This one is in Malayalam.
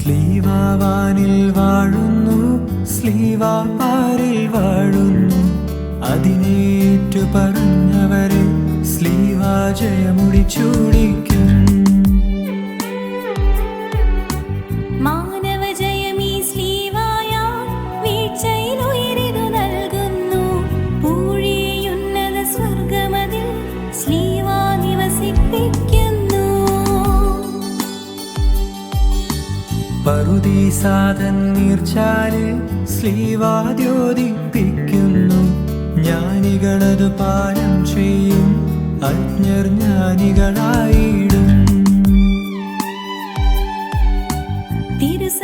സ്ലീവാവാനിൽ വാഴുന്നു സ്ലീവാപ്പാരിൽ വാഴുന്നു. അതിനേറ്റു പറഞ്ഞവരെ സ്ലീവാ ജയമുടി ചൂടിക്കും സ്ലീവാ പറുദീസാതൻ നീർച്ചാൽ ശ്രീവാദ്യോദിപ്പിക്കുന്നു ജ്ഞാനികളത് പാലം ചെയ്യും അജ്ഞർ ജ്ഞാനികളായിടും. തിരുസ